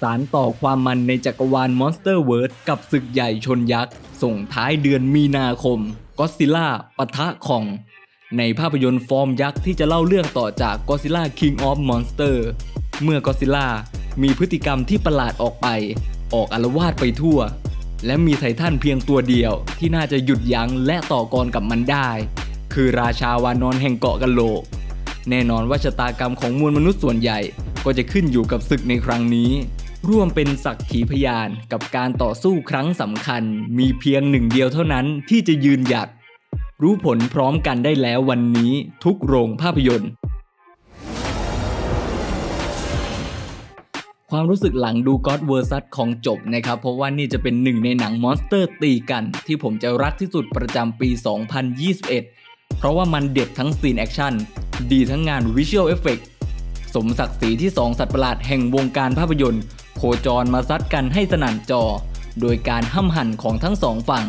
สารต่อความมันในจักรวาล Monster w o r l d กับศึกใหญ่ชนยักษ์ ส่งท้ายเดือนมีนาคมก็ซิล่าปะทะคอง ในภาพยนตร์ฟอร์มยักษ์ที่จะเล่าเรื่องต่อจาก Godzilla King of Monster เมื่อ Godzilla มีพฤติกรรมที่ประหลาดออกไป ออกอารวาสไปทั่ว และมีไททันเพียงตัวเดียวที่น่าจะหยุดยั้งและต่อกรกับมันได้ คือราชาวานอนแห่งเกาะกะโหลก แน่นอนว่าชะตากรรมของมวลมนุษย์ส่วนใหญ่ก็จะขึ้นอยู่กับศึกในครั้งนี้ ร่วมเป็นสักขีพยานกับการต่อสู้ครั้งสำคัญ มีเพียงหนึ่งเดียวเท่านั้นที่จะยืนหยัด รู้ผลพร้อมกันได้แล้ววันนี้ทุกโรงภาพยนตร์ ความรู้สึกหลังดู God vs ของจบนะครับ เพราะว่านี่จะเป็นหนึ่งในหนังมอนสเตอร์ตีกัน ที่ผมจะรักที่สุดประจำปี 2021 เพราะว่ามันเด็ดทั้งซีนแอคชั่นดีทั้งงานวิชวลเอฟเฟกสมศักดิ์ศรีที่สองสัตว์ประหลาดแห่งวงการภาพยนตร์ โคจรมาซัดกันให้สนั่นจอ โดยการห้ำหั่นของทั้งสองฝั่ง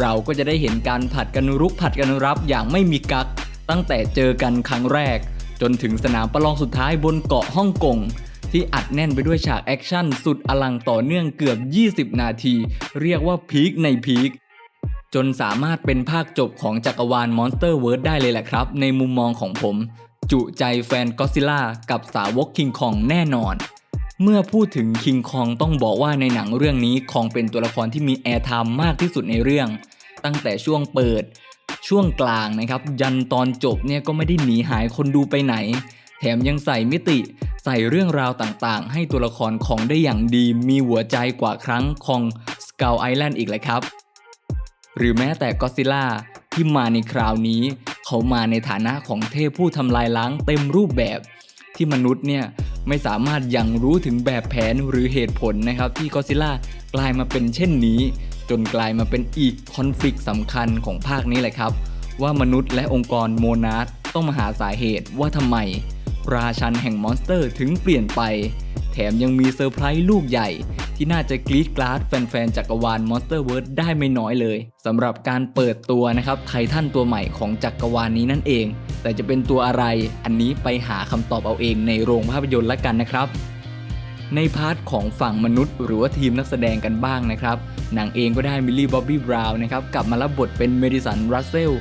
เราก็จะได้เห็นการผัดกันรุกผัดกันรับอย่างไม่มีกัก ตั้งแต่เจอกันครั้งแรก จนถึงสนามประลองสุดท้ายบนเกาะฮ่องกงที่อัดแน่นไปด้วยฉากแอคชั่นสุดอลังต่อเนื่องเกือบ 20 นาที เรียกว่าพีคในพีคจนสามารถเป็นภาคจบของจักรวาล Monster World ได้เลยแหละครับ ในมุมมองของผม จุใจแฟนก็ซิล่ากับสาวกคิงคองแน่นอน เมื่อพูดถึงคิงคองต้องบอกว่าในหนังเรื่องนี้คองเป็นตัวละครที่มีแอร์ไทม์มากที่สุดในเรื่อง ตั้งแต่ช่วงเปิด ช่วงกลางนะครับ ยันตอนจบเนี่ยก็ไม่ได้หนีหายคนดูไปไหน แถมยังใส่มิติ ใส่เรื่องราวต่างๆ ให้ตัวละครของได้อย่างดีมีหัวใจกว่าครั้งของ s k u l l Island อีกเลยครับ หรือแม้แต่ก็ซิล่าที่มาในคราวนี้ เขามาในฐานะของเทพผู้ทำลายล้างเต็มรูปแบบที่มนุษย์เนี่ย ไม่สามารถยังรู้ถึงแบบแผนหรือเหตุผลนะครับ ที่ก็ซิล่ากลายมาเป็นเช่นนี้ จนกลายมาเป็นอีกคอนฟ lict สำคัญของภาคนี้แหละครับ ว่ามนุษย์และองค์กรโมนาร์ต้องมาหาสาเหตุว่าทำไม ราชันแห่งมอนสเตอร์ถึงเปลี่ยนไป แถมยังมีเซอร์ไพรส์ลูกใหญ่ ที่น่าจะกรี๊ดกราดแฟนๆจักรวาล Monster World ได้ไม่น้อยเลยสำหรับการเปิดตัวนะครับไททันตัวใหม่ของจักรวาลนี้นั่นเอง แต่จะเป็นตัวอะไรอันนี้ไปหาคำตอบเอาเองในโรงภาพยนตร์ละกันนะครับในพาร์ทของฝั่งมนุษย์ หรือว่าทีมนักแสดงกันบ้างนะครับหนังเองก็ได้มิลลี่บ๊อบบี้บราวน์นะครับกลับมารับบทเป็นเมดิสันรัสเซล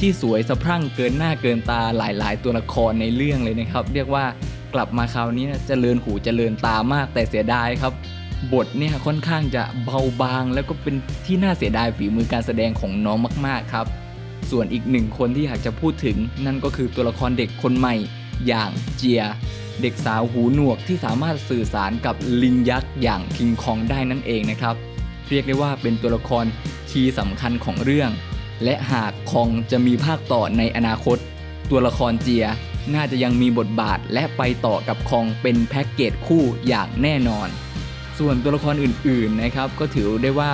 ที่สวยสะพรั่งเกินหน้าเกินตาหลายๆ ตัวละครในเรื่องเลยนะครับ เรียกว่ากลับมาคราวนี้เจริญหูเจริญตามากแต่เสียดายครับ บทเนี่ยค่อนข้างจะเบาบาง แล้วก็เป็นที่น่าเสียดายฝีมือการแสดงของน้องมาก ๆ ครับ ส่วนอีกหนึ่งคนที่อยากจะพูดถึง นั่นก็คือตัวละครเด็กคนใหม่อย่างเจีย เด็กสาวหูหนวกที่สามารถสื่อสารกับลิงยักษ์อย่างคิงคองได้นั่นเองนะครับ เรียกได้ว่าเป็นตัวละครคีย์สำคัญของเรื่อง และหากคองจะมีภาคต่อในอนาคต ตัวละครเจียน่าจะยังมีบทบาทและไปต่อกับคองเป็นแพ็กเกจคู่อย่างแน่นอน ส่วนตัวละครอื่นๆนะครับก็ถือได้ว่า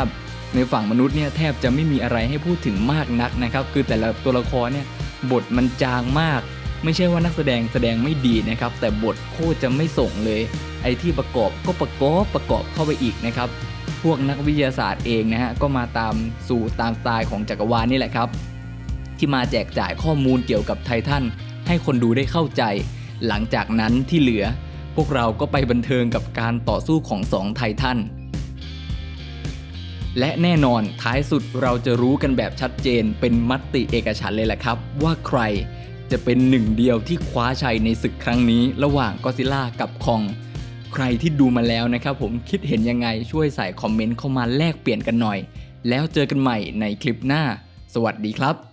ในฝั่งมนุษย์เนี่ยแทบจะไม่มีอะไรให้พูดถึงมากนักนะครับ คือแต่ละตัวละครเนี่ยบทมันจางมาก ไม่ใช่ว่านักแสดงแสดงไม่ดีนะครับ แต่บทโคตรจะไม่ส่งเลย ไอ้ที่ประกอบก็ประกอบประกอบเข้าไปอีกนะครับ พวกนักวิทยาศาสตร์เองนะฮะก็มาตามสู่ตามสไตล์ของจักรวาลนี่แหละครับ ที่มาแจกจ่ายข้อมูลเกี่ยวกับไททันให้คนดูได้เข้าใจ หลังจากนั้นที่เหลือ วกเราก็ไปบันเทิงกับการต่อสู้ของสองไททันและแน่นอนท้ายสุดเราจะรู้กันแบบชัดเจนเป็นมติเอกฉันเลยแหละครับ ว่าใครจะเป็นหนึ่งเดียวที่คว้าชัยในศึกครั้งนี้ ระหว่างก็ซิล่ากับคอง ใครที่ดูมาแล้วนะครับผมคิดเห็นยังไงช่วยใส่คอมเมนต์เข้ามาแลกเปลี่ยนกันหน่อย แล้วเจอกันใหม่ในคลิปหน้า สวัสดีครับ